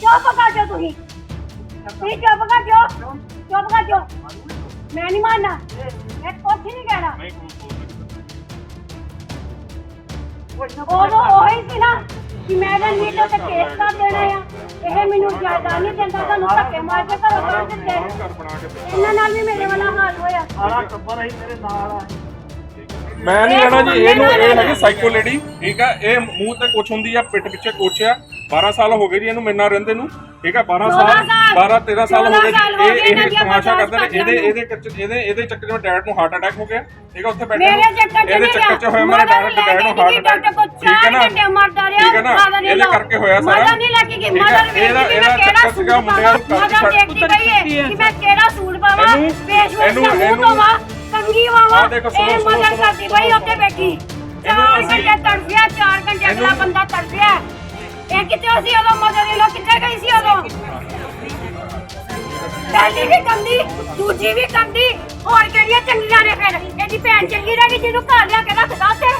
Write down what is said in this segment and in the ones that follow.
ਚੁੱਪ ਕਰ ਜਾਓ ਤੁਸੀਂ। ਤੁਸੀਂ ਚੁੱਪ ਕਰ ਜਾਓ। ਚੁੱਪ ਕਰ ਜਾਓ। ਮੈਂ ਨਹੀਂ ਮੰਨਣਾ ਮੈਂ ਕੁਛ ਨਹੀਂ ਕਹਿਣਾ। ਉਦੋਂ ਉਹੀ ਸੀ ਨਾ ਕਿ ਮੈਂ ਰਣਜੀਤ ਦੇ ਉੱਤੇ ਕੇਸ ਕਰ ਦੇਣਾ ਆ। ਇਹ ਮੈਨੂੰ ਜਾਇਦਾਦ ਨਹੀਂ ਦਿੰਦਾ। ਤੁਹਾਨੂੰ ਧੱਕੇ ਮਾਰ ਕੇ ਘਰੋਂ ਕੱਢ ਦਿੱਤੇ ਇਹਨਾਂ ਨਾਲ ਵੀ ਮੇਰੇ ਵਾਲਾ ਹਾਲ ਹੋਇਆ। ਸਾਰਾ ਟੱਬਰ ਹੀ ਮੇਰੇ ਨਾਲ ਆ। ਮੈਂ ਨਹੀਂ ਕਹਿਣਾ ਜੀ ਇਹਨੂੰ ਇਹ ਹੈਗੀ ਸਾਈਕੋ ਲੇਡੀ ਠੀਕ ਆ? ਇਹ ਮੂੰਹ ਤੇ ਕੁਛ ਹੁੰਦੀ ਆ ਪਿੱਠ ਪਿੱਛੇ ਕੁਛ ਆ। 12 ਸਾਲ ਹੋ ਗਏ ਜੀ ਇਹਨੂੰ ਮਿਲਣਾ ਰਹਿੰਦੇ ਨੂੰ। ਠੀਕ ਆ 12 ਸਾਲ 12 13 ਸਾਲ ਹੋ ਗਏ ਇਹ ਇਹ ਤਮਾਸ਼ਾ ਕਰਦੇ ਨੇ। ਇਹਦੇ ਇਹਦੇ ਇਹਦੇ ਇਹਦੇ ਚੱਕਰ ਵਿੱਚ ਡੈਡ ਨੂੰ ਹਾਰਟ ਅਟੈਕ ਹੋ ਗਿਆ। ਠੀਕ ਆ ਉੱਥੇ ਬੈਠੇ। ਮੇਰੇ ਚੱਕਰ ਇਹਦੇ ਚੱਕਰ ਚ। ਹੋਇਆ ਮੇਰਾ ਡੈਡ ਨੂੰ ਹਾਰਟ ਅਟੈਕ ਠੀਕ ਹੈ ਨਾ? ਠੀਕ ਹੈ ਨਾ? ਇਹਦੇ। ਕਰਕੇ ਹੋਇਆ ਸਾਰਾ। ਮਦਰ ਨਹੀਂ ਲੈ ਕੇ ਮਦਰ ਹੈ, ਇਹਦਾ ਇਹਦਾ ਚੱਕਰ ਸੀਗਾ ਸੂਟ ਮੁੰਡਿਆਂ ਨੂੰ ਪਾਵਾਂ, ਮਦਰ ਦੇਖਦੀ ਪਈ ਹੈ ਕਿ ਮੈਂ ਕਿਹੜਾ ਸੂਟ ਪਾਵਾਂ ਪੇਸ਼ਵਾ ਇਹਨੂੰ- ਧੋਵਾਂ ਕੰਗੀ ਸੁਣੋ, ਇਹ ਮਦਰ। ਕਰਦੀ ਪਈ ਉੱਥੇ ਬੈਠੀ। ਚਾਰ ਅਸੀਂ- ਘੰਟੇ ਤੜਫਿਆ ਚਾਰ ਘੰਟੇ ਅਗਲਾ ਬੰਦਾ ਤੜਫਿਆ। ਇਹ ਕਿੱਥੇ ਸੀ ਉਦੋਂ? ਮਦਰ law ਕਿੱਥੇ ਗਈ ਸੀ ਉਦੋਂ? ਪਹਿਲੀ ਵੀ ਕੰਦੀ ਦੂਜੀ ਵੀ ਕੰਦੀ ਹੋਰ ਕਿਹੜੀਆਂ ਚੰਗੀਆਂ ਨੇ ਫਿਰ? ਇਹਦੀ ਭੈਣ ਚੰਗੀ ਰਹਿ ਗਈ ਜਿਹਨੂੰ ਘਰ ਲਿਆ ਕੇ ਰੱਖਦਾ ਤੇ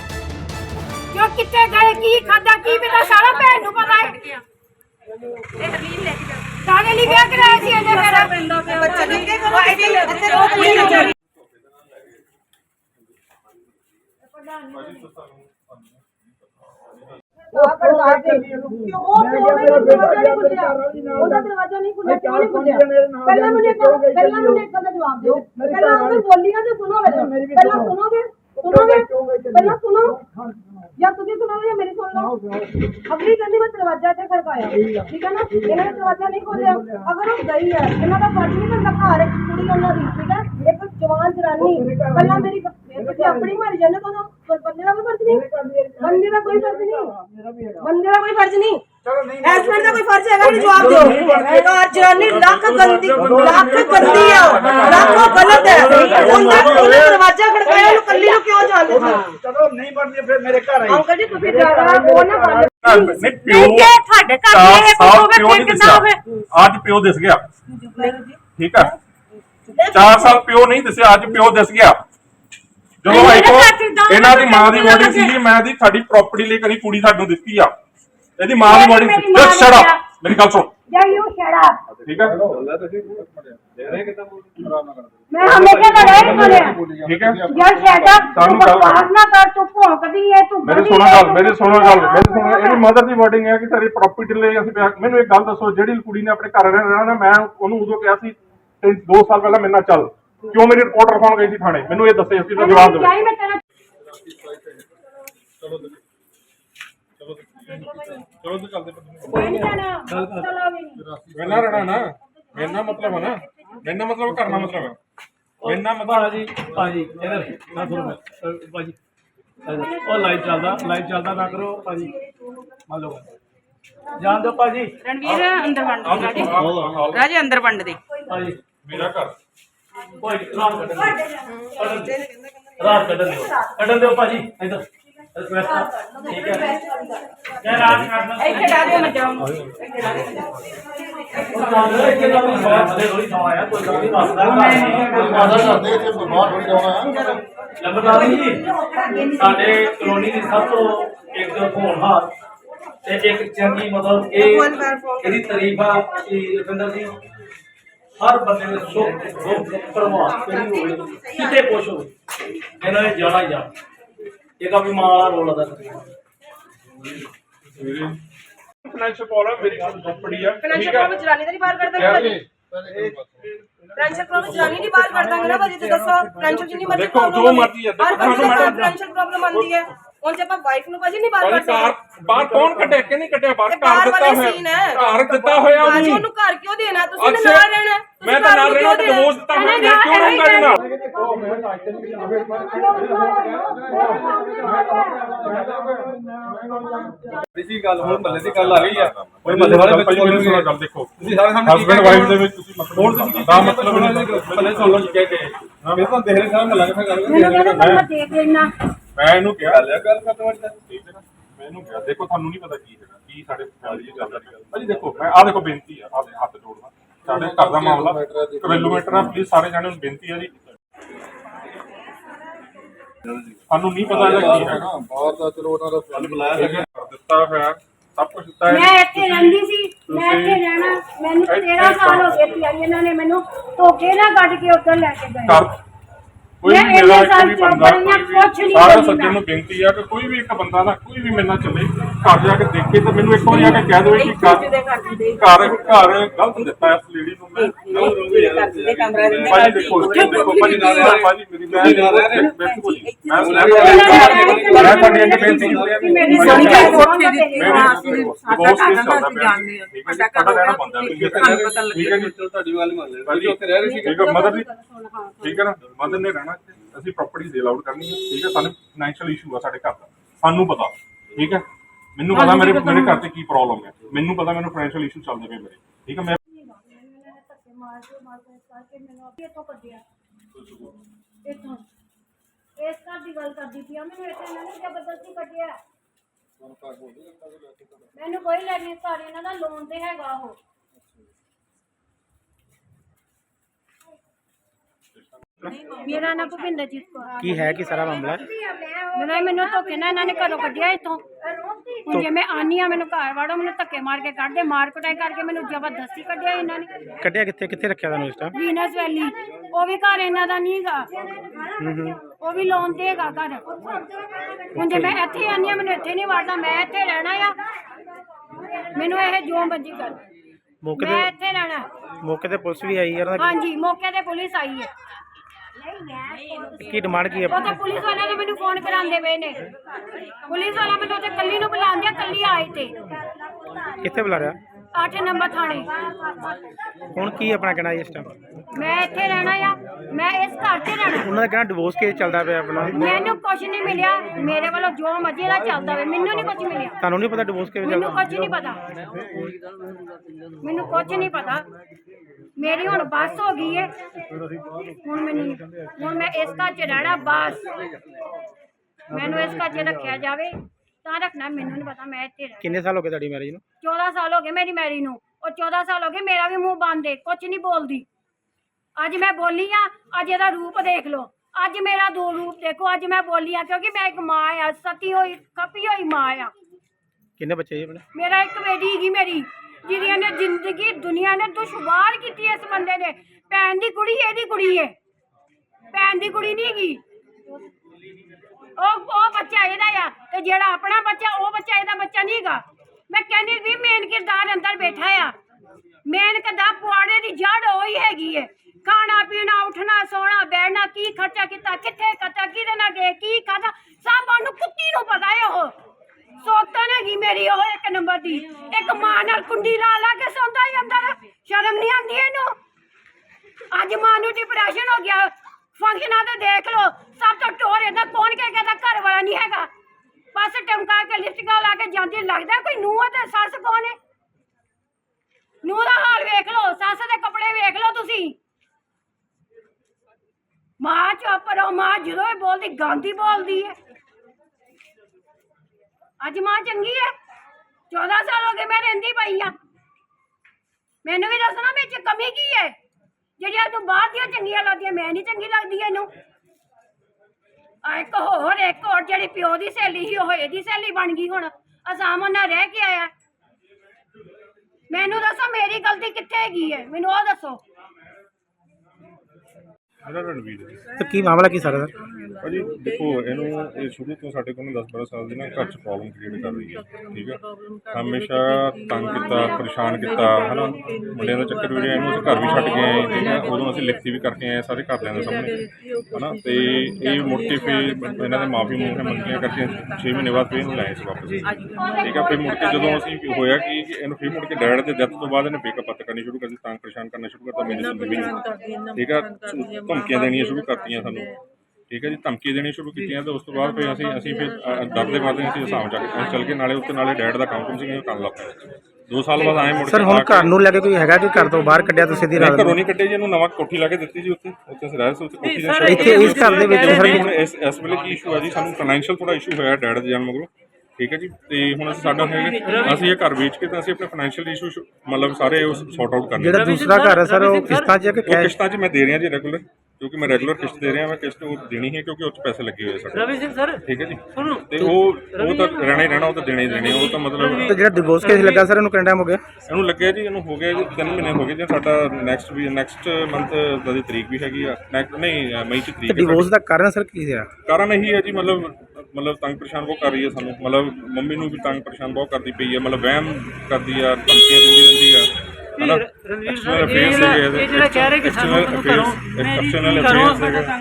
ਜੋ ਕਿੱਥੇ ਗਏ ਕੀ ਖਾਦਾ ਕੀ ਪੀਤਾ ਸਾਰਾ ਭੈਣ ਨੂੰ ਪਤਾ ਹੈ। ਕਾਹਦੇ ਲਈ ਵਿਆਹ ਕਰਾਇਆ ਸੀ ਇਹਨੇ ਫਿਰ। ਬੱਚਾ ਨਿੱਕੇ ਕਰੋ ਇੱਥੇ ਉਹ ਕੁੜੀ ਨੂੰ ਉਹਦਾ ਦਰਵਾਜ਼ਾ ਨਹੀਂ ਖੁੱਲਿਆ। ਕਿਉਂ ਨਹੀਂ ਖੁੱਲਿਆ? ਪਹਿਲਾਂ ਮੈਨੂੰ ਇੱਕ ਪਹਿਲਾਂ ਮੈਨੂੰ ਇੱਕ ਦਾ ਜਵਾਬ ਦਿਓ। ਪਹਿਲਾਂ ਉਹ ਬੋਲੀਆਂ ਤੇ ਸੁਣੋ ਪਹਿਲਾਂ ਸੁਣੋਗੇ? ਸੁਣੋਗੇ? ਪਹਿਲਾਂ ਸੁਣੋ। ਜਾਂ ਤੁਸੀਂ ਸੁਣੋਗੇ ਜਾਂ ਮੇਰੀ ਸੁਣ ਲਓ। ਅਗਲੀ ਕਹਿੰਦੀ ਮੈਂ ਦਰਵਾਜ਼ਾ ਤੇ ਖੜਕਾਇਆ। ਠੀਕ ਹੈ ਨਾ? ਇਹਨਾਂ ਨੇ ਦਰਵਾਜ਼ਾ ਨਹੀਂ ਖੋਲਿਆ ਅਗਰ ਉਹ ਗਈ ਹੈ ਇਹਨਾਂ ਦਾ ਫਰਜ਼ ਨਹੀਂ ਬਣਦਾ ਘਰ ਇੱਕ ਕੁੜੀ ਉਹਨਾਂ ਦੀ ਠੀਕ ਹੈ? ਇੱਕ ਜਵਾਨ ਜਨਾਨੀ। ਪਹਿਲਾਂ ਮੇਰੀ ਤੁਸੀਂ ਆਪਣੀ ਮਾਰੀ ਜਾਂਦੇ ਕੋਲੋਂ ਪਰ ਬੰਦੇ ਦਾ ਕੋਈ ਫਰਜ਼ ਨਹੀਂ ਬੰਦੇ ਦਾ ਕੋਈ ਫਰਜ਼ ਨਹੀਂ ਬੰਦੇ ਦਾ ਕੋਈ ਫਰਜ਼ ਨਹੀਂ ਹਸਬੰਡ ਦਾ ਕੋਈ ਫਰਜ਼ ਹੈਗਾ ਨਹੀਂ ਜਵਾਬ ਦਿਓ ਕਾਰ ਜਨਾਨੀ ਲੱਖ ਗੰਦੀ ਲੱਖ ਗੰਦੀ ਆ ਉਹ, ਲੱਖ ਉਹ ਗਲਤ ਹੈ ਉਹਦਾ ਉਹਨੇ ਦਰਵਾਜ਼ਾ ਖੜਕਾਇਆ ਉਹਨੂੰ ਕੱਲੀ ਨੂੰ ਕਿਉਂ ਜਾਣ ਦਿੱਤਾ ਚਲੋ ਨਹੀਂ ਬਣਦੀ ਫਿਰ ਮੇਰੇ ਘਰ ਆਈ ਅੰਕਲ ਜੀ ਤੁਸੀਂ ਜ਼ਿਆਦਾ ਉਹ ਨਾ ਗੱਲ ਨਹੀਂ ਪਿਓ ਨਹੀਂ ਜੇ ਤੁਹਾਡੇ ਘਰ ਚਾਰ ਇਹ ਸਾਲ ਹੋਵੇ ਪਿਓ ਫਿਰ ਨਹੀਂ ਕਿੱਦਾਂ ਹੋਵੇ ਦਿਸਿਆ ਅੱਜ ਪਿਓ ਦਿਸ ਗਿਆ ਠੀਕ ਆ 4 ਸਾਲ ਪਿਓ ਨਹੀਂ ਦਿਸਿਆ ਅੱਜ ਪਿਓ ਦਿਸ ਗਿਆ ਜਦੋਂ ਨਹੀਂ, ਆਈ ਕੋ ਇਹਦੇ ਘਰ ਚ ਏਦਾਂ ਇਹਨਾਂ ਦੀ ਮਾਂ ਦੀ ਬੋਡੀ। ਸੀਗੀ ਮੈਂ ਦੀ ਸਾਡੀ ਪ੍ਰਾਪਰਟੀ ਲਈ ਕਰੀ ਕੁੜੀ ਸਾਨੂੰ ਦਿੱਤੀ ਆ। ਇਹਦੀ ਮਾਂ ਦੀ ਬੋਡੀ ਜਸਟ ਸ਼ਟ। ਅਪ ਮੇਰੀ ਗੱਲ ਸੁਣ। ਜਾਂ ਯੂ ਛੜਾ ਠੀਕ ਆ? ਮੈਂ ਹਮੇਸ਼ਾ ਤਾਂ ਰਹਿ ਬੋਲਿਆ। ਠੀਕ ਹੈ ਯਾਰ ਸ਼ੈਡਾ ਤੂੰ ਸਾਨੂੰ ਬਕਵਾਸ ਨਾ ਕਰ ਤੂੰ ਭੌਂਕਦੀ ਹੈ ਤੂੰ ਮੇਰੀ ਸੁਣੋ ਹੈ, ਗੱਲ ਮੇਰੀ ਸੁਣੋ ਗੱਲ ਮੇਰੀ ਸੁਣੋ ਇਹਦੀ ਮਦਰ ਦੀ ਵਰਡਿੰਗ ਹੈ ਕਿ ਸਾਡੀ ਪ੍ਰਾਪਰਟੀ ਲਈ ਅਸੀਂ ਮੈਨੂੰ ਇੱਕ ਗੱਲ ਦੱਸੋ ਜਿਹੜੀ ਕੁੜੀ ਨੇ ਆਪਣੇ ਘਰ ਰਹਿਣਾ ਨਾ ਮੈਂ ਉਹਨੂੰ ਉਦੋਂ ਕਿਹਾ ਸੀ 2 ਸਾਲ ਪਹਿਲਾਂ ਮੇਰੇ ਨਾਲ ਚੱਲ। ਕਿਉਂ ਮੇਰੀ ਰਿਪੋਰਟ ਰਖਾਉਣ ਗਈ ਸੀ ਥਾਣੇ? ਮੈਨੂੰ ਇਹ ਦੱਸੇ ਅਸੀਂ ਦਾ ਜਵਾਬ ਦੇਵੇ। ਮੈਂ ਤੇਰਾ ਚਲੋ ਤੇ ਚੱਲਦੇ ਕੋਈ ਨਹੀਂ ਜਾਣਾ। ਚਲੋ ਵੀ ਨਹੀਂ। ਮੈਨਾਂ ਰਹਿਣਾ ਨਾ? ਮੈਨਾਂ ਮਤਲਬ ਹੈ ਨਾ? ਮੈਨਾਂ ਮਤਲਬ ਕਰਨਾ ਮਤਲਬ ਹੈ। ਮੈਨਾਂ ਮਤਲਬ ਭਾਜੀ ਭਾਜੀ ਇਧਰ ਨਾ ਸੁਣੋ। ਅਹ ਭਾਜੀ ਇੱਧਰ। ਉਹ ਲਾਈਵ ਚੱਲਦਾ ਲਾਈਵ ਚੱਲਦਾ ਨਾ ਕਰੋ ਭਾਜੀ। ਮੰਨ ਲਓ। ਜਾਣ ਦਿਓ ਭਾਜੀ। ਰਣਵੀਰ ਅੰਦਰ ਵੰਡ ਆਹ ਦੇ ਰਾਜੇ ਦੇਖੋ, ਆਹ- ਆਹ- ਰਾਜੇ ਅੰਦਰ ਵੰਡ ਦੇ। ਭਾਜੀ। ਮੇਰਾ ਘਰ। ਕੋਈ ਰਾਤ ਕੱਢਣ ਦਿਓ। ਰਾਤ ਕੱਢਣ ਦਿਓ। ਕੱਢਣ ਦਿਓ ਭਾਜੀ ਇੱਧਰ। ਰਿਕਵੈਸਟ ਠੀਕ ਹੈ। ਕਿਆ ਰਾਤ ਕੱਢਣਾ ਇੱਥੇ ਡਾ ਦੇ ਮੈਂ ਜਾਊਂ ਉਹ ਜਾਣ ਦਿਓ ਇੱਥੇ ਤਾਂ ਕੋਈ ਸਵਾਲ ਥੱਲੇ ਥੋੜੀ ਥਾਂ ਆਇਆ ਕੋਈ ਗੱਲ ਨਹੀਂ ਦੱਸਦਾ ਮਾਦਾ ਕਰਦੇ ਇੱਥੇ ਬਿਮਾਰ ਹੋਈ ਜਾਣਾ। ਲੰਬਰਦਾਰ ਜੀ ਸਾਡੇ ਕਲੋਨੀ ਦੀ ਸਭ ਤੋਂ ਇੱਕ ਹੋਣਹਾਰ ਤੇ ਇੱਕ ਚੰਗੀ ਮਤਲਬ ਇਹ ਇਹਦੀ ਤਾਰੀਫ ਕਿ ਰਵਿੰਦਰ ਜੀ ਹਰ ਬੰਦੇ ਨੂੰ ਸੁੱਖ ਦੁੱਖ ਪਰਵਾਹ ਕਿਹੜੀ ਹੋਵੇ ਕਿਤੇ ਕੁਛ ਹੋਵੇ ਇਹਨਾਂ ਨੇ ਜਾਣਾ ਹੀ ਜਾਣਾ। ਇਹ ਕਾਫੀ ਮਾਂ ਵਾਲਾ ਰੋਲ ਅਦਾ ਕਰਦਾ ਫਾਈਨੈਂਸ਼ੀਅਲ ਪ੍ਰੋਬਲਮ ਮੇਰੀ ਪ੍ਰਾਪਰਟੀ ਆ। ਫਾਈਨੈਂਸ਼ੀਅਲ ਪ੍ਰੋਬਲਮ ਜਨਾਨੀ ਦਾ ਨਹੀਂ ਬਾਹਰ ਕੱਢ ਦਾਂਗੇ ਭਾਜੀ। ਫਾਈਨੈਂਸ਼ੀਅਲ ਪ੍ਰੋਬਲਮ ਜਨਾਨੀ ਨਹੀਂ ਬਾਹਰ ਕੱਢ ਦਾਂਗੇ ਨਾ ਭਾਜੀ ਤੇ ਦੱਸੋ ਫਾਈਨੈਂਸ਼ੀਅਲ ਜਿੰਨੀ ਮਰਜ਼ੀ ਦੇਖੋ, ਜੋ। ਮਰਜ਼ੀ ਹੈ, ਦੇਖੋ, ਫਾਈਨੈਂਸ਼ੀਅਲ ਪ੍ਰੋਬਲਮ ਆਉਂਦੀ ਹੈ। ਹੁਣ ਜੇ ਆਪਾਂ ਵਾਈਫ ਨੂੰ ਭਾਜੀ ਨਹੀਂ ਬਾਹਰ ਭਾਜੀ ਕੱਢ ਕਾਰ ਸਕਦੇ ਬਾਹਰ ਕੌਣ ਕੱਢਿਆ? ਕਿ ਨਹੀਂ ਕੱਢਿਆ? ਬਾਹਰ ਤੇ ਘਰ ਬਾਹਰ ਦਿੱਤਾ ਵਾਲੇ ਸੀਨ ਹੈ। ਹੋਇਆ ਘਰ ਦਿੱਤਾ ਹੋਇਆ ਭਾਜੀ ਉਹਨੂੰ। ਉਹਨੂੰ ਘਰ ਕਿਉਂ ਦੇਣਾ? ਤੁਸੀਂ ਨੇ ਅੱਛਾ, ਨਾਲ ਰਹਿਣਾ। ਤੁਸੀਂ ਮੈਂ ਤਾਂ ਘਰ ਨਾਲ ਨੂੰ ਰਹਿਣਾ? ਕਿਉਂ ਤੇ ਦੇਣਾ? ਡਿਵੋਰਸ ਦਿੱਤਾ ਮੈਂ ਇਹਨੇ ਮੈਂ ਕਿਉਂ ਰਹੂੰਗਾ ਇਹਦੇ ਨਾਲ ਇਸੀ ਗੱਲ ਹੁਣ ਮੱਲੇ ਦੀ ਗੱਲ ਆ ਗਈ ਆ। ਕੋਈ ਮੱਲੇ ਵਾਲੇ ਵਿੱਚ ਮੇਰੀ ਸੁਣੋ ਗੱਲ ਦੇਖੋ। ਤੁਸੀਂ ਸਾਰੇ ਸਾਹਮਣੇ ਹਸਬੰਡ ਵਾਈਫ ਦੇ ਵਿੱਚ ਤੁਸੀਂ ਮਤਲਬ ਹੁਣ ਤੁਸੀਂ ਦਾ ਮਤਲਬ ਨਹੀਂ ਮੱਲੇ ਸੁਣ ਲਓ ਕੀ ਕਹਿ ਕੇ। ਮੇਰੇ ਤਾਂ ਦੇਖ ਰਹੇ ਸਾਰਾ ਮੱਲਾ ਕਿੱਥੇ ਗੱਲ ਮੈਨੂੰ ਕਹਿੰਦਾ ਮੈਂ ਦੇ ਦੇਣਾ ਮੈਂ ਇਹਨੂੰ ਕਿਹਾ। ਗੱਲ ਆ ਗੱਲ ਖਤਮ ਹੋ ਜਾਂਦੀ ਠੀਕ ਹੈ ਨਾ? ਮੈਂ ਇਹਨੂੰ ਕਿਹਾ ਦੇਖੋ ਤੁਹਾਨੂੰ ਨਹੀਂ ਪਤਾ ਕੀ ਹੈਗਾ ਕੀ ਸਾਡੇ ਪਿਆਰੀ ਜੀ ਚੱਲਦਾ ਨਹੀਂ ਭਾਜੀ ਦੇਖੋ ਮੈਂ ਆਹ ਦੇਖੋ ਬੇਨਤੀ ਆ ਆਹ ਦੇ ਹੱਥ ਜੋੜਨਾ। ਸਾਡੇ ਘਰ ਦਾ ਮਾਮਲਾ ਘਰੇਲੂ ਮੈਟਰ ਆ ਪਲੀਜ਼ ਸਾਰੇ ਜਾਣੇ ਨੂੰ ਬੇਨਤੀ ਆ ਜੀ। ਸਾਨੂੰ ਨਹੀਂ ਪਤਾ ਇਹਦਾ ਕੀ ਹੈਗਾ। ਬਾਹਰ ਦਾ ਚਲੋ ਉਹਨਾਂ ਦਾ ਠੀਕ ਹੈ, ਕਰ ਦਿੱਤਾ ਹੋਇਆ ਸਭ ਕੁਝ ਦਿੱਤਾ ਹੈ। ਮੈਂ ਇੱਥੇ ਰਹਿੰਦੀ ਸੀ ਮੈਂ ਇੱਥੇ ਰਹਿਣਾ ਮੈਨੂੰ ਇੱਥੇ 13 ਸਾਲ ਹੋ ਗਏ ਸੀ ਆਈ ਇਹਨਾਂ ਨੇ ਮੈਨੂੰ ਧੋਖੇ ਨਾਲ ਕੱਢ ਕੇ ਉੱਧਰ ਲੈ ਕੇ ਗਏ। ਕੋਈ ਵੀ ਮੇਰਾ ਇੱਕ ਵੀ ਬੰਦਾ ਕੋਈ ਵੀ ਸਾਰਾ ਸੱਜਣ। ਨੂੰ ਬੇਨਤੀ ਆ ਕਿ ਕੋਈ ਵੀ ਇੱਕ ਬੰਦਾ ਨਾ ਕੋਈ ਵੀ ਮੇਰੇ ਨਾਲ ਚੱਲੇ ਘਰ ਜਾ ਕੇ ਦੇਖੇ ਤੇ ਮੈਨੂੰ ਇੱਕ ਵਾਰੀ ਆ ਕੇ ਕਹਿ ਦੇਵੇ ਕਿ ਘਰ ਘਰ ਘਰ ਗਲਤ ਦਿੱਤਾ ਇਸ ਲੇਡੀ ਨੂੰ ਮੈਂ ਭਾਜੀ ਦੇਖੋ ਦੇਖੋ ਭਾਜੀ ਨਾਲ ਰਹਿ ਭਾਜੀ ਮੇਰੀ ਮੈਂ ਬਿਲਕੁਲ ਮੈਂ ਮੈਂ ਤੁਹਾਡੀ ਇੱਕ ਬੇਨਤੀ ਕੀਤੀ ਮੇਰੀ ਹੈ ਸੋਹਣੀ ਮੇਰੀ ਗੱਲ ਕੋਠੇ ਦਿੱਤੀ ਮੇਰੀ ਹਾਂ ਅਸੀਂ ਸਾਡਾ ਘਰ ਚੱਲਦਾ ਅਸੀਂ। ਜਾਣਦੇ ਜੀ, ਸਾਡਾ ਘਰ ਰਹਿਣਾ ਬੰਦਾ। ਠੀਕ ਹੈ ਜੀ। ਤੁਹਾਡੀ ਗੱਲ ਮੰਨ ਲੈ ਭਾਜੀ ਉੱਥੇ ਰਹਿ ਰਹੇ ਸੀ ਠੀਕ ਹੈ ਮਦਰ ਜੀ। ਠੀਕ ਹੈ ਨਾ? ਮਦਰ ਨੇ ਰਹਿਣਾ। ਅਸੀਂ ਪ੍ਰਾਪਰਟੀ ਸੇਲ ਆਊਟ ਕਰਨੀ ਹੈ। ਠੀਕ ਹੈ? ਸਾਨੂੰ ਫਾਈਨੈਂਸ਼ੀਅਲ ਇਸ਼ੂ ਆ ਸਾਡੇ ਘਰ ਦਾ। ਸਾਨੂੰ ਪਤਾ। ਠੀਕ ਹੈ? ਮੈਨੂੰ ਪਤਾ ਮੇਰੇ ਮੇਰੇ ਘਰ ਤੇ ਕੀ ਪ੍ਰੋਬਲਮ ਹੈ। ਮੈਨੂੰ ਪਤਾ ਮੈਨੂੰ ਫਾਈਨੈਂਸ਼ੀਅਲ ਇਸ਼ੂ ਚੱਲਦੇ ਪਏ ਮੇਰੇ। ਠੀਕ ਹੈ? ਮੈਂ ਇੱਥੋਂ ਕੱਢਿਆ। ਇੱਥੋਂ ਇਸ ਘਰ ਦੀ ਗੱਲ ਕਰਦੀ ਪਈ ਆ ਮੈਨੂੰ ਇੱਥੇ ਇਹਨਾਂ ਨੇ ਜ਼ਬਰਦਸਤੀ ਕੱਢਿਆ। ਮੈਨੂੰ ਕੋਈ ਲੈਣ ਨਹੀਂ ਘਰ ਇਹਨਾਂ ਦਾ ਲੋਨ ਤੇ ਹੈਗਾ ਉਹ। ਮੇਰਾ ਨਾਮ ਭੁਪਿੰਦਰਜੀਤ ਕੌਰ ਕੀ ਹੈ ਕੀ ਸਾਰਾ ਮਾਮਲਾ? ਮੈਨੂੰ ਮੈਨੂੰ ਧੋਖੇ ਨਾਲ ਇਹਨਾਂ ਨੇ ਘਰੋਂ ਕੱਢਿਆ ਇੱਥੋਂ। ਹੁਣ ਜੇ ਮੈਂ ਆਨੀ ਆ ਮੈਨੂੰ ਘਰ ਵਾੜੋ ਮੈਨੂੰ ਧੱਕੇ ਮਾਰ ਕੇ ਕੱਢਦੇ ਮਾਰ ਕੁਟਾਈ ਕਰਕੇ ਮੈਨੂੰ ਜ਼ਬਰਦਸਤੀ ਕੱਢਿਆ ਇਹਨਾਂ ਨੇ। ਕੱਢਿਆ ਕਿੱਥੇ ਕਿੱਥੇ ਰੱਖਿਆ ਤੁਹਾਨੂੰ ਇਸ ਟਾਈਮ ਵੀਨਸ ਵੈਲੀ। ਉਹ ਵੀ ਘਰ ਇਹਨਾਂ ਦਾ ਨਹੀਂ ਹੈਗਾ। ਉਹ ਵੀ ਲੋਨ ਤੇ ਹੈਗਾ ਘਰ। ਹੁਣ। ਜੇ ਮੈਂ ਇੱਥੇ ਆਨੀ ਆ ਮੈਨੂੰ ਇੱਥੇ ਨਹੀਂ ਵੜਦਾ ਮੈਂ ਇੱਥੇ ਰਹਿਣਾ ਆ। ਮੈਨੂੰ ਇਹ ਜੋ ਮਰਜ਼ੀ ਕਰ। ਮੌਕੇ ਮੈਂ ਤੇ ਇੱਥੇ ਰਹਿਣਾ। ਮੌਕੇ ਤੇ ਪੁਲਿਸ ਵੀ ਆਈ ਹੈ ਉਹਨਾਂ ਹਾਂਜੀ ਮੌਕੇ ਤੇ ਪੁਲਿਸ ਆਈ ਹੈ ਕੀ ਡਿਮਾਂਡ ਕੀ ਹੈ ਉਹ ਤਾਂ ਪੁਲਿਸ ਵਾਲਿਆਂ ਨੇ ਮੈਨੂੰ ਫੋਨ ਕਰਾਉਂਦੇ ਪਏ ਨੇ। ਪੁਲਿਸ ਵਾਲਾ ਮੈਨੂੰ ਉੱਥੇ ਕੱਲੀ ਨੂੰ ਬੁਲਾਉਂਦੇ ਆ ਕੱਲੀ ਆਏ ਤੇ। ਕਿੱਥੇ ਬੁਲਾ ਰਿਹਾ? 8 ਨੰਬਰ ਥਾਣੇ। ਹੁਣ ਕੀ ਆਪਣਾ ਕਹਿਣਾ ਇਸ ਟਾਈਮ ਮੈਂ ਇੱਥੇ ਰਹਿਣਾ ਆ ਮੈਂ ਇਸ ਘਰ ਤੇ ਰਹਿਣਾ। ਉਹਨਾਂ ਦਾ ਕਹਿਣਾ ਡਿਵੋਰਸ ਕੇਸ ਚੱਲਦਾ ਪਿਆ ਆਪਣਾ। ਮੈਨੂੰ ਕੁਝ ਨਹੀਂ ਮਿਲਿਆ ਮੇਰੇ ਵੱਲੋਂ ਜੋ ਮਰਜ਼ੀ ਦਾ ਚੱਲਦਾ ਵੇ ਮੈਨੂੰ ਨਹੀਂ ਕੁਝ ਮਿਲਿਆ। ਤੁਹਾਨੂੰ ਨਹੀਂ ਪਤਾ ਡਿਵੋਰਸ ਕੇਸ ਮੈਨੂੰ ਚੱਲਦਾ ਕੁਝ ਨਹੀਂ ਪਤਾ। ਮੈਨੂੰ ਕੁਝ ਨਹੀਂ ਪਤਾ। ਮੇਰੀ ਹੁਣ ਬੱਸ ਹੋ ਗਈ ਏ। ਹੁਣ ਮੈਨੂੰ ਹੁਣ ਮੈਂ ਇਸ ਘਰ 'ਚ ਰਹਿਣਾ ਬਸ। ਮੈਨੂੰ ਇਸ ਘਰ 'ਚ ਰੱਖਿਆ ਜਾਵੇ। ਤਾਂ ਰੱਖਣਾ ਮੈਨੂੰ ਨਹੀਂ ਪਤਾ ਮੈਂ ਇੱਥੇ ਰਹਿਣਾ ਕਿੰਨੇ ਸਾਲ ਹੋ ਗਏ ਤੁਹਾਡੀ ਮੈਰਿਜ ਨੂੰ? 14 ਸਾਲ ਹੋ ਗਏ ਮੇਰੀ ਮੈਰੀ ਨੂੰ ਉਹ 14 ਸਾਲ ਹੋ ਗਏ ਮੇਰਾ ਵੀ ਮੂੰਹ ਬੰਦ ਏ ਕੁਝ ਨਹੀਂ ਬੋਲਦੀ। ਅੱਜ ਮੈਂ ਬੋਲੀ ਆ ਅੱਜ ਇਹਦਾ ਰੂਪ ਦੇਖ ਲਓ। ਅੱਜ ਮੇਰਾ ਦੋ ਰੂਪ ਦੇਖੋ ਅੱਜ ਮੈਂ ਬੋਲੀ ਆ ਕਿਉਂਕਿ ਮੈਂ ਇੱਕ ਮਾਂ ਆ ਸਤੀ ਹੋਈ ਖਪੀ ਹੋਈ ਮਾਂ ਆ। ਕਿੰਨੇ ਬੱਚੇ ਜੀ ਆਪਣੇ? ਮੇਰਾ ਇੱਕ ਬੇਟੀ ਹੈਗੀ ਮੇਰੀ ਜਿਹਦੀ ਨੇ ਜ਼ਿੰਦਗੀ ਦੁਨੀਆ ਨੇ ਦੁਸ਼ਵਾਰ ਕੀਤੀ ਇਸ ਬੰਦੇ ਨੇ। ਭੈਣ ਦੀ ਕੁੜੀ ਇਹਦੀ ਕੁੜੀ ਏ। ਭੈਣ ਦੀ ਕੁੜੀ ਨਹੀਂ ਹੈਗੀ। ਉਹ ਉਹ ਬੱਚਾ ਇਹਦਾ ਆ ਤੇ ਜਿਹੜਾ ਆਪਣਾ ਬੱਚਾ, ਉਹ ਬੱਚਾ ਇਹਦਾ ਬੱਚਾ ਨਹੀਂ ਮੈਂ ਕਹਿੰਦੀ ਵੀ ਮੇਨ ਕਿਰਦਾਰ ਅੰਦਰ ਬੈਠਾ ਆ। ਮੇਨ ਕਿਰਦਾਰ ਪੁਆੜੇ ਦੀ ਜੜ ਉਹੀ ਹੈਗੀ ਏ। ਖਾਣਾ, ਪੀਣਾ, ਉੱਠਣਾ, ਸੋਣਾ ਬੈਠਣਾ ਕੀ ਖਰਚਾ ਕੀਤਾ, ਕਿੱਥੇ ਖਰਚਾ, ਕਿਹਦੇ ਨਾਲ ਗਏ, ਕੀ ਖਾਦਾ ਸਭ ਉਹਨੂੰ ਕੁੱਤੀ ਨੂੰ ਪਤਾ ਏ ਉਹ। ਸੋਤਨ ਹੈਗੀ ਮੇਰੀ ਉਹ ਇੱਕ ਨੰਬਰ ਦੀ। ਇੱਕ ਮਾਂ ਨਾਲ ਕੁੰਡੀ ਲਾ ਲਾ ਕੇ ਸੌਂਦਾ ਹੀ ਅੰਦਰ। ਸ਼ਰਮ ਨਹੀਂ ਆਉਂਦੀ ਇਹਨੂੰ। ਅੱਜ ਮਾਂ ਨੂੰ ਡਿਪਰੈਸ਼ਨ ਹੋ ਗਿਆ। ਫੰਕਸ਼ਨਾਂ ਤੇ ਦੇਖ ਲਓ, ਸਭ ਤੋਂ ਟੋਰ ਇਹਦਾ ਕੌਣ ਕਹਿ ਕਹਿੰਦਾ ਘਰ ਵਾਲਾ ਨਹੀਂ ਹੈਗਾ। ਬਸ ਟਮਕਾ ਕੇ ਲਿਪਸਟਿਕਾਂ ਲਾ ਕੇ ਜਾਂਦੀ, ਲੱਗਦਾ ਕੋਈ ਨੂੰਹ ਤੇ ਸੱਸ ਕੌਣ ਹੈ ਨੂੰਹ ਦਾ ਹਾਲ ਵੇਖ ਲਓ, ਸੱਸ ਦੇ ਕੱਪੜੇ ਵੇਖ ਲਓ ਤੁਸੀਂ। ਮਾਂ ਚੁੱਪ ਰਹੋ, ਮਾਂ ਜਦੋਂ ਵੀ ਬੋਲਦੀ ਗਾਂਦੀ ਬੋਲਦੀ ਹੈ ਅੱਜ ਮਾਂ ਚੰਗੀ ਹੈ 14 ਸਾਲ ਹੋ ਗਏ ਮੈਂ ਰਹਿੰਦੀ ਪਈ ਆ। ਮੈਨੂੰ ਵੀ ਦੱਸਣਾ ਵਿੱਚ ਕਮੀ ਕੀ ਹੈ ਜਿਹੜੀਆਂ ਤੂੰ ਬਾਹਰ ਦੀਆਂ ਚੰਗੀਆਂ ਲੱਗਦੀਆਂ, ਮੈਂ ਨਹੀਂ ਚੰਗੀ ਲੱਗਦੀ ਇਹਨੂੰ। ਆ ਇੱਕ ਹੋਰ ਇੱਕ ਹੋਰ ਜਿਹੜੀ ਪਿਓ ਦੀ ਸਹੇਲੀ ਸੀ, ਉਹ ਇਹਦੀ ਸਹੇਲੀ ਬਣ ਗਈ ਹੁਣ। ਅਸਾਮ ਨਾਲ ਰਹਿ ਕੇ ਆਇਆ ਮੈਨੂੰ ਦੱਸੋ, ਮੇਰੀ ਗਲਤੀ ਕਿੱਥੇ ਹੈਗੀ ਹੈ? ਮੈਨੂੰ ਉਹ ਦੱਸੋ। ਮੇਰਾ ਰਣਵੀਰ ਤੇ ਕੀ ਮਾਮਲਾ ਕੀ ਸਾਰਾ ਦਾ ਭਾਜੀ ਦੇਖੋ ਇਹਨੂੰ ਇਹ ਸ਼ੁਰੂ ਤੋਂ ਸਾਡੇ ਕੋਲ 10 12 ਸਾਲ ਦੀ ਨਾ ਘਰ ਚ ਪ੍ਰੋਬਲਮ ਕ੍ਰੀਏਟ ਕਰ ਰਹੀ ਹੈ ਠੀਕ ਹੈ? ਹਮੇਸ਼ਾ ਤੰਗ ਕੀਤਾ ਪਰੇਸ਼ਾਨ ਕੀਤਾ ਹਨਾ? ਮੁੰਡਿਆਂ ਦਾ ਚੱਕਰ ਵੀ ਰਿਹਾ ਇਹਨੂੰ ਅਸੀਂ ਘਰ ਵੀ ਛੱਡ ਕੇ ਆਏ ਠੀਕ ਹੈ? ਉਦੋਂ ਅਸੀਂ ਲਿਖਤੀ ਵੀ ਕਰਕੇ ਆਏ ਸਾਰੇ ਘਰਦਿਆਂ ਦੇ ਸਾਹਮਣੇ ਹਨਾ? ਤੇ ਇਹ ਮੁੜ ਕੇ ਫਿਰ ਇਹਨਾਂ ਦੇ ਮਾਫੀ ਮੂੰਹ ਮੰਗੀਆਂ ਕਰਕੇ 6 ਮਹੀਨੇ ਬਾਅਦ ਫਿਰ ਇਹਨੂੰ ਲਾਏ ਸੀ ਵਾਪਸ। ਠੀਕ ਹੈ? ਫਿਰ ਮੁੜ ਕੇ ਜਦੋਂ ਅਸੀਂ ਹੋਇਆ ਕਿ ਇਹਨੂੰ ਫਿਰ ਮੁੜ ਕੇ ਡੈਡ ਦੇ ਡੈਥ ਤੋਂ ਬਾਅਦ ਇਹਨੇ ਬੇਕਅਪ ਕਰਨੀ ਸ਼ੁਰੂ ਕਰ ਦਿੱਤੀ ਤੰਗ ਪਰੇਸ਼ਾਨ ਕਰਨਾ ਸ਼ੁਰੂ ਕਰਤਾ ਮੇਰੀ ਜ਼ਿੰਦਗੀ ਨੂੰ। ਠੀਕ ਹੈ? ਧਮਕੀਆਂ ਦੇਣੀਆਂ ਸ਼ੁਰੂ ਕਰਤੀਆਂ ਸਾਨੂੰ। ਠੀਕ ਹੈ ਜੀ ਧਮਕੀ ਦੇਣੀ ਸ਼ੁਰੂ ਕੀਤੀਆਂ ਤੇ ਉਸ ਤੋਂ ਬਾਅਦ ਫਿਰ ਅਸੀਂ ਅਸੀਂ ਫਿਰ ਅ, ਡਰਦੇ ਮਾਰਦੇ ਅਸੀਂ ਹਿਸਾਬ ਚੱਕ ਅਸੀਂ ਚੱਲ ਕੇ ਨਾਲੇ ਉੱਤੇ ਨਾਲੇ ਡੈਡ ਦਾ ਕੰਮ ਕੁਮ ਸੀ ਉਹ ਕਰਨ ਲੱਗ ਪਏ ਦੋ ਸਾਲ ਬਾਅਦ ਆਏ ਮੁੜ ਕੇ ਸਰ ਹੁਣ ਘਰ ਨੂੰ ਲੈ ਕੇ ਕੋਈ ਹੈਗਾ ਕਿ ਘਰ ਤੋਂ ਬਾਹਰ ਕੱਢਿਆ ਤੁਸੀਂ ਦੀ ਰਾਤ ਘਰੋਂ ਨਹੀਂ ਕੱਢੇ ਜੀ ਇਹਨੂੰ ਨਵਾਂ ਕੋਠੀ ਲਾ ਕੇ ਦਿੱਤੀ ਜੀ ਉੱਥੇ। ਉੱਥੇ ਅਸੀਂ ਰਹਿ ਸੀ ਉੱਥੇ ਕੋਠੀ ਦੇ ਇੱਥੇ ਇਸ ਘਰ ਦੇ ਵਿੱਚ ਸਰ ਹੁਣ ਇਸ ਇਸ ਵੇਲੇ ਕੀ ਇਸ਼ੂ ਹੈ ਜੀ? ਸਾਨੂੰ ਫਾਈਨੈਂਸ਼ੀਅਲ ਥੋੜਾ ਇਸ਼ੂ ਹੋਇਆ ਡੈਡ ਦੇ ਜਨਮ ਮਗਰੋਂ। ਠੀਕ ਹੈ ਜੀ? ਤੇ ਹੁਣ ਅਸੀਂ ਸਾਡਾ ਹੈਗਾ ਅਸੀਂ ਇਹ ਘਰ ਵੇਚ ਕੇ ਤਾਂ ਅਸੀਂ ਆਪਣੇ ਫਾਈਨੈਂਸ਼ੀਅਲ ਇਸ਼ੂ ਮਤਲਬ ਸਾਰੇ ਉਹ ਸੌਟ ਆਊਟ ਕਰਨੇ। ਜਿਹੜਾ ਦੂਸਰਾ ਘਰ ਹੈ ਸਰ ਉਹ ਕਿਸ਼ਤਾਂ 'ਚ ਹੈ ਕਿ ਉਹ ਕੈਸ਼ ਕਿਸ਼ਤਾਂ 'ਚ ਮੈਂ ਦੇ ਰਿਹਾ ਜੀ ਰੈਗੂਲਰ ਕਿਉਂਕਿ ਮੈਂ ਰੈਗੂਲਰ ਕਿਸ਼ਤ ਦੇ ਰਿਹਾ ਮੈਂ ਕਿਸ਼ਤ ਉਹ ਦੇਣੀ ਹੈ ਕਿਉਂਕਿ ਉਹ 'ਚ ਪੈਸੇ ਲੱਗੇ ਹੋਏ ਆ ਸਾਡੇ। ਰਵੀ ਸਿੰਘ ਸਰ ਠੀਕ ਹੈ ਜੀ? ਤੇ ਉਹ ਉਹ ਤਾਂ ਰਹਿਣਾ ਹੀ ਰਹਿਣਾ ਉਹ ਤਾਂ ਦੇਣੇ ਹੀ ਦੇਣੇ ਉਹ ਤਾਂ ਮਤਲਬ ਤੇ ਜਿਹੜਾ ਡਿਵੋਰਸ ਕੇਸ ਲੱਗਾ ਸਰ ਇਹਨੂੰ ਕਿੰਨਾ ਟਾਈਮ ਹੋ ਗਿਆ? ਇਹਨੂੰ ਲੱਗਿਆ ਜੀ ਇਹਨੂੰ ਹੋ ਗਿਆ ਜੀ 3 ਮਹੀਨੇ ਹੋ ਗਏ ਜੀ ਸਾਡਾ ਨੈਕਸਟ ਵੀ ਨੈਕਸਟ ਮੰਥ ਦੀ ਤਰੀਕ ਵੀ ਹੈਗੀ ਆ ਨਹੀਂ ਮਈ ਚ ਤੇ ਤਰੀਕ ਹੈ ਡਿਵੋਰਸ ਦਾ ਕਾਰਨ ਸਰ ਕੀ ਹੈ ਸਾਡੀ। ਕਾਰਨ ਇਹੀ ਹੈ ਜੀ ਮਤਲਬ ਮਤਲਬ ਤੰਗ ਪਰੇਸ਼ਾਨ ਬਹੁਤ ਕਰ ਰਹੀ ਹੈ ਸਾਨੂੰ। ਮਤਲਬ ਮੰਮੀ ਨੂੰ ਵੀ ਤੰਗ ਪਰੇਸ਼ਾਨ ਬਹੁਤ ਕਰਦੀ ਪਈ ਹੈ ਮਤਲਬ ਵਹਿਮ ਕਰਦੀ ਆ ਧਮਕੀਆਂ ਦਿੰਦੀ ਰਹਿੰਦੀ ਆ। ਰਣਵੀਰ ਸਾਹਿਬ ਇਹ ਜਿਹੜਾ ਇਹ ਜਿਹੜਾ ਕਹਿ ਰਹੇ ਕਿ ਸਾਨੂੰ ਘਰੋਂ affairs, external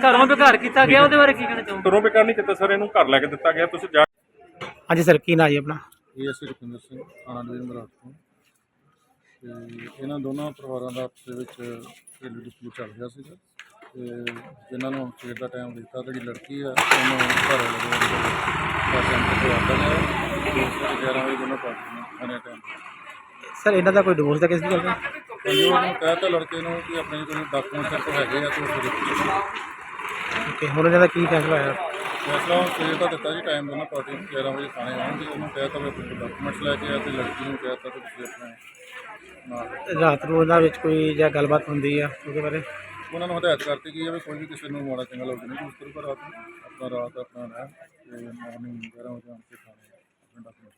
ਘਰੋਂ ਬੇਘਰ ਕੀਤਾ ਗਿਆ ਉਹਦੇ ਬਾਰੇ ਕੀ ਕਹਿਣਾ ਚਾਹੋਗੇ? ਘਰੋਂ ਬੇਕਾਰ ਨਹੀਂ ਕੀਤਾ ਸਰ ਇਹਨੂੰ ਘਰ ਲੈ ਕੇ ਦਿੱਤਾ ਗਿਆ। ਤੁਸੀਂ ਜਾ ਹਾਂਜੀ ਸਰ ਕੀ ਨਾਂ ਜੀ ਆਪਣਾ? ਇਹ ਅਸੀਂ ਰੁਪਿੰਦਰ ਸਿੰਘ ਥਾਣਾ ਡਿਵੀਜ਼ਨ ਮਰਾਠ ਤੋਂ। ਤੇ ਇਹਨਾਂ ਦੋਨਾਂ ਪਰਿਵਾਰਾਂ ਦਾ ਆਪਸ ਦੇ ਵਿੱਚ ਘਰੇਲੂ ਡਿਸਪਿਊਟ ਚੱਲ ਰਿਹਾ ਸੀਗਾ ਤੇ ਜਿਨ੍ਹਾਂ ਨੂੰ ਸਵੇਰ ਦਾ ਟਾਈਮ ਦਿੱਤਾ ਜਿਹੜੀ ਲੜਕੀ ਆ ਉਹਨੂੰ ਘਰ ਵਾਲੇ ਦੇ ਪਾਸੇ ਅੰਦਰ ਆਉਂਦਾ ਨੇ ਤੇ ਸਵੇਰੇ 11 ਵਜੇ ਦੋਨੋਂ ਪਾਰਟੀਆਂ ਨੇ ਟਾਈਮ ਸਰ ਇਹਨਾਂ ਦਾ ਕੋਈ ਡਿਵੋਰਸ ਦਾ ਕੇਸ ਨਹੀਂ ਚੱਲਦਾ? ਉਹਨੂੰ ਕਹਿਤਾ ਲੜਕੇ ਨੂੰ ਕਿ ਆਪਣੇ ਕੋਲ ਡਾਕੂਮੈਂਟ ਸਿਰ ਤੋਂ ਹੈਗੇ ਆ ਤੇ ਉਹ ਫਿਰ ਓਕੇ ਹੁਣ ਇਹਨਾਂ ਦਾ ਕੀ ਫੈਸਲਾ ਆਇਆ ਫੈਸਲਾ ਹੁਣ ਸਵੇਰ ਦਾ ਦਿੱਤਾ ਜੀ ਟਾਈਮ ਦੋਨੋਂ ਪਾਰਟੀ ਨੂੰ 11 ਵਜੇ ਥਾਣੇ ਆਉਣਗੇ। ਉਹਨੂੰ ਕਹਿਤਾ ਵੀ ਆਪਣੇ ਡਾਕੂਮੈਂਟਸ ਲੈ ਕੇ ਆ ਤੇ ਲੜਕੀ ਨੂੰ ਕਹਿਤਾ ਤੁਸੀਂ ਆਪਣੇ ਰਾਤ ਨੂੰ ਉਹਨਾਂ ਵਿੱਚ ਕੋਈ ਜਾਂ ਗੱਲਬਾਤ ਹੁੰਦੀ ਆ ਉਹਦੇ ਬਾਰੇ? ਉਹਨਾਂ ਨੂੰ ਹਦਾਇਤ ਕਰਤੀ ਗਈ ਹੈ ਵੀ ਕੋਈ ਵੀ ਕਿਸੇ ਨੂੰ ਮਾੜਾ ਚੰਗਾ ਲੱਗਦਾ ਨਹੀਂ, ਉਸ ਤਰ੍ਹਾਂ ਰਾਤ ਨੂੰ ਆਪਣਾ ਰਾਤ ਆਪਣਾ ਰਹਿ ਤੇ ਮਾਰਨਿੰਗ 11 ਵਜੇ ਆਣ ਕੇ ਖਾਣੇ, ਆਪਣੇ ਡਾਕੂਮੈਂਟ